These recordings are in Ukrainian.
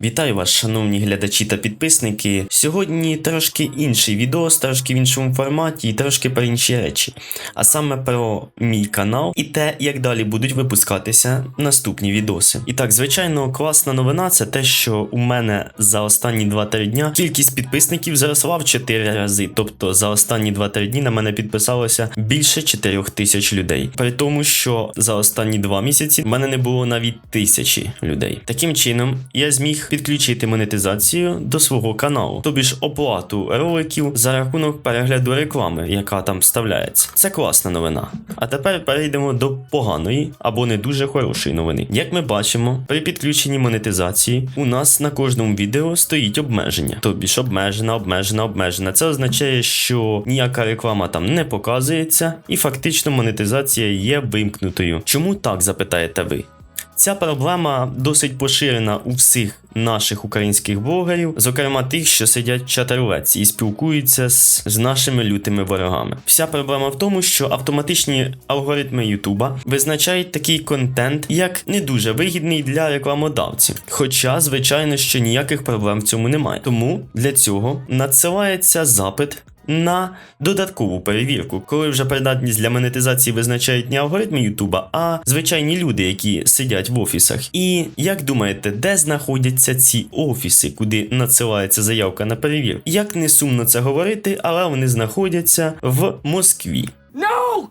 Вітаю вас, шановні глядачі та підписники. Сьогодні трошки інший відео, трошки в іншому форматі і трошки про інші речі. А саме про мій канал і те, як далі будуть випускатися наступні відоси. І так, звичайно, класна новина це те, що у мене за останні 2-3 дня кількість підписників зросла в 4 рази. Тобто за останні 2-3 дні на мене підписалося більше 4 тисяч людей. При тому, що за останні 2 місяці в мене не було навіть тисячі людей. Таким чином, я зміг підключити монетизацію до свого каналу, тобі ж оплату роликів за рахунок перегляду реклами, яка там вставляється. Це класна новина. А тепер перейдемо до поганої або не дуже хорошої новини. Як ми бачимо, при підключенні монетизації у нас на кожному відео стоїть обмеження, тобі ж обмежена, обмежена, обмежена. Це означає, що ніяка реклама там не показується, і фактично монетизація є вимкнутою. Чому так запитаєте ви? Ця проблема досить поширена у всіх наших українських блогерів, зокрема тих, що сидять в чатарулеці і спілкуються з, з нашими лютими ворогами. Вся проблема в тому, що автоматичні алгоритми Ютуба визначають такий контент як не дуже вигідний для рекламодавців. Хоча, звичайно, що ніяких проблем в цьому немає. Тому для цього надсилається запит на додаткову перевірку, коли вже придатність для монетизації визначають не алгоритми Ютуба, а звичайні люди, які сидять в офісах. І як думаєте, де знаходяться ці офіси, куди надсилається заявка на перевірку? Як не сумно це говорити, але вони знаходяться в Москві.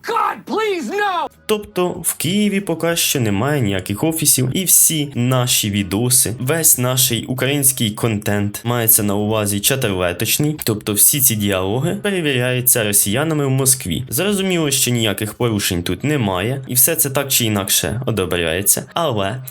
God, please, no! Тобто в Києві поки що немає ніяких офісів, і всі наші відоси, весь наш український контент мається на увазі чатерлеточний, тобто всі ці діалоги перевіряються росіянами в Москві. Зрозуміло, що ніяких порушень тут немає, і все це так чи інакше одобряється, але.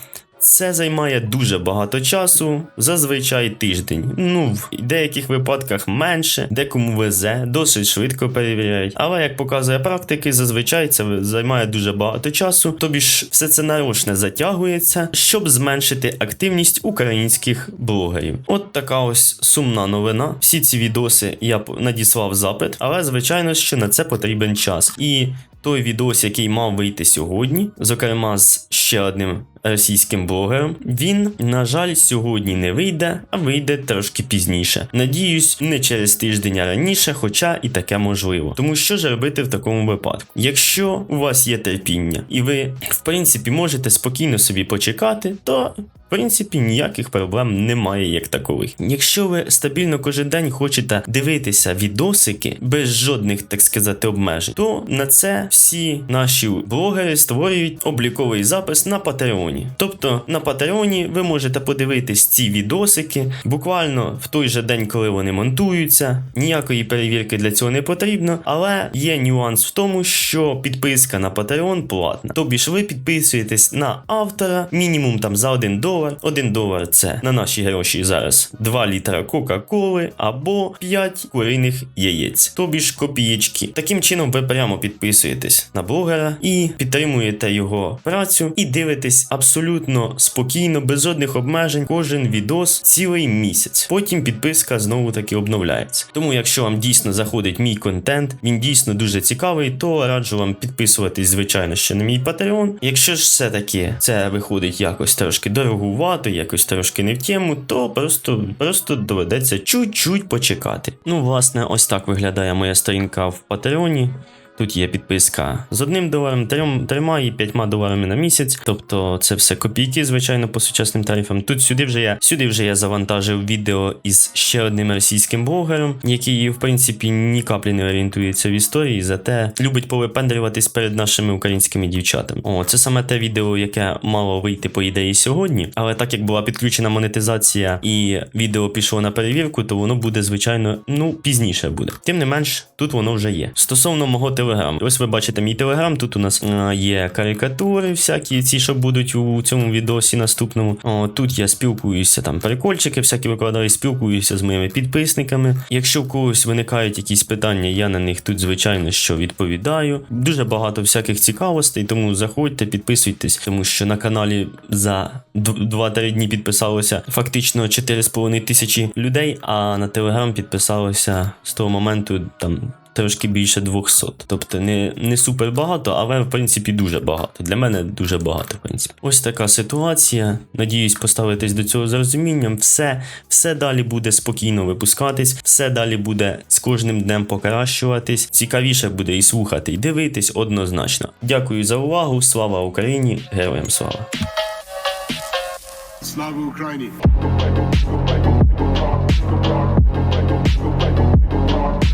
Це займає дуже багато часу, зазвичай тиждень. Ну, в деяких випадках менше, декому везе, досить швидко перевіряють. Але як показує практики, зазвичай це займає дуже багато часу. Тобі ж все це нарочне затягується, щоб зменшити активність українських блогерів. От така ось сумна новина. Всі ці відоси я надіслав запит, але звичайно, що на це потрібен час. І той відос, який мав вийти сьогодні, зокрема з ще одним російським блогером, він, на жаль, сьогодні не вийде, а вийде трошки пізніше. Надіюсь, не через тиждень а раніше, хоча і таке можливо. Тому що ж робити в такому випадку? Якщо у вас є терпіння, і ви, в принципі, можете спокійно собі почекати, то. Принципі, ніяких проблем немає як такових. Якщо ви стабільно кожен день хочете дивитися відосики без жодних, так сказати, обмежень, то на це всі наші блогери створюють обліковий запис на Патреоні. Тобто на Патреоні ви можете подивитись ці відосики буквально в той же день, коли вони монтуються. Ніякої перевірки для цього не потрібно, але є нюанс в тому, що підписка на Patreon платна. Тобі ж ви підписуєтесь на автора мінімум там за 1 долар. 1 долар це на наші гроші зараз 2 літра Кока-Коли або 5 куриних яєць, тобі ж копієчки. Таким чином ви прямо підписуєтесь на блогера і підтримуєте його працю і дивитесь абсолютно спокійно, без жодних обмежень, кожен відос цілий місяць. Потім підписка знову таки обновляється. Тому, якщо вам дійсно заходить мій контент, він дійсно дуже цікавий, то раджу вам підписуватись, звичайно, ще на мій Patreon. Якщо ж все-таки це виходить якось трошки дорогувато, якось трошки не в тему, то просто, просто доведеться чуть-чуть почекати. Ну, власне, ось так виглядає моя сторінка в Патреоні. Тут є підписка з одним доларом, трьом, трьома і п'ятьма доларами на місяць. Тобто це все копійки, звичайно, по сучасним тарифам. Тут сюди вже я сюди вже я завантажив відео із ще одним російським блогером, який, в принципі, ні каплі не орієнтується в історії, зате любить повипендрюватись перед нашими українськими дівчатами. О, це саме те відео, яке мало вийти по ідеї сьогодні. Але так як була підключена монетизація і відео пішло на перевірку, то воно буде, звичайно, ну пізніше буде. Тим не менш, тут воно вже є. Стосовно мого телеграму, ось ви бачите мій телеграм. Тут у нас е, є карикатури, всякі ці, що будуть у цьому відосі наступному. О, тут я спілкуюся там, прикольчики, всякі викладаю, спілкуюся з моїми підписниками. Якщо в когось виникають якісь питання, я на них тут, звичайно, що відповідаю. Дуже багато всяких цікавостей, тому заходьте, підписуйтесь, тому що на каналі за 2-3 дні підписалося фактично 4,5 тисячі людей, а на телеграм підписалося з того моменту там трошки більше 200. Тобто не, не супер багато, але в принципі дуже багато. Для мене дуже багато, в принципі. Ось така ситуація. Надіюсь, поставитись до цього з розумінням. Все, все далі буде спокійно випускатись, все далі буде з кожним днем покращуватись. Цікавіше буде і слухати, і дивитись однозначно. Дякую за увагу. Слава Україні! Героям слава! Слава Україні!